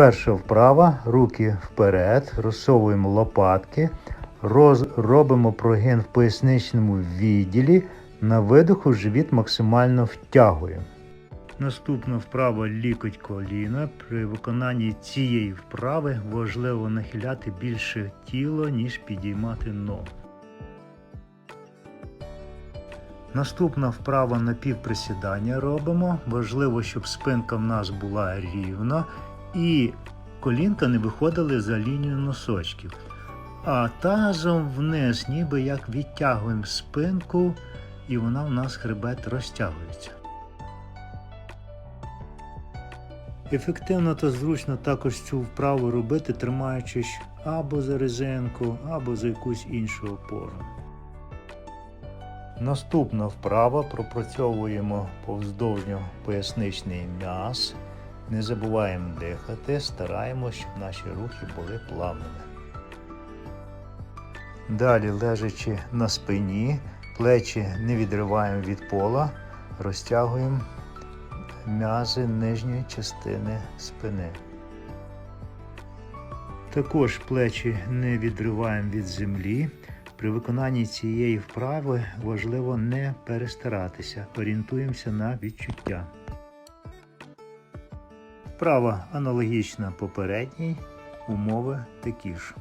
Перша вправа, руки вперед, розсовуємо лопатки, роз, робимо прогин в поясничному відділі. На видоху живіт максимально втягуємо. Наступна вправа лікоть коліна. При виконанні цієї вправи важливо нахиляти більше тіло, ніж підіймати ногу. Наступна вправа на півприсідання робимо. Важливо, щоб спинка в нас була рівна і колінка не виходили за лінію носочків. А тазом вниз, ніби як відтягуємо спинку, і вона в нас хребет розтягується. Ефективно та зручно також цю вправу робити, тримаючись або за резинку, або за якусь іншу опору. Наступна вправа пропрацьовуємо повздовжньо поясничний м'яз. Не забуваємо дихати, стараємося, щоб наші рухи були плавними. Далі, лежачи на спині, плечі не відриваємо від пола, розтягуємо м'язи нижньої частини спини. Також плечі не відриваємо від землі. При виконанні цієї вправи важливо не перестаратися, орієнтуємося на відчуття. Вправа аналогічна попередній, умови такі ж.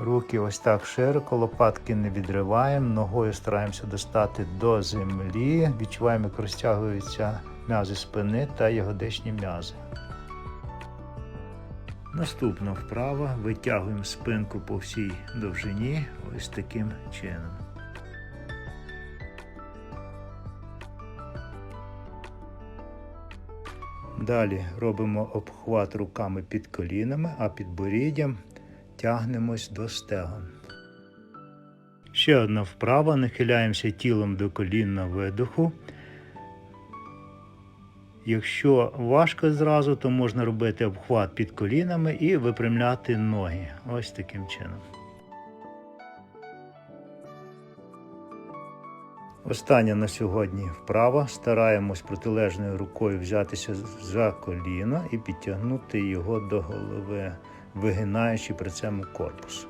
Руки ось так широко, лопатки не відриваємо, ногою стараємося достати до землі, відчуваємо, як розтягуються м'язи спини та ягодичні м'язи. Наступна вправа витягуємо спинку по всій довжині ось таким чином. Далі робимо обхват руками під колінами, а під боріддям тягнемось до стегон. Ще одна вправа. Нахиляємося тілом до колін на видоху. Якщо важко зразу, то можна робити обхват під колінами і випрямляти ноги. Ось таким чином. Остання на сьогодні вправа. Стараємось протилежною рукою взятися за коліна і підтягнути його до голови, вигинаючи при цьому корпус.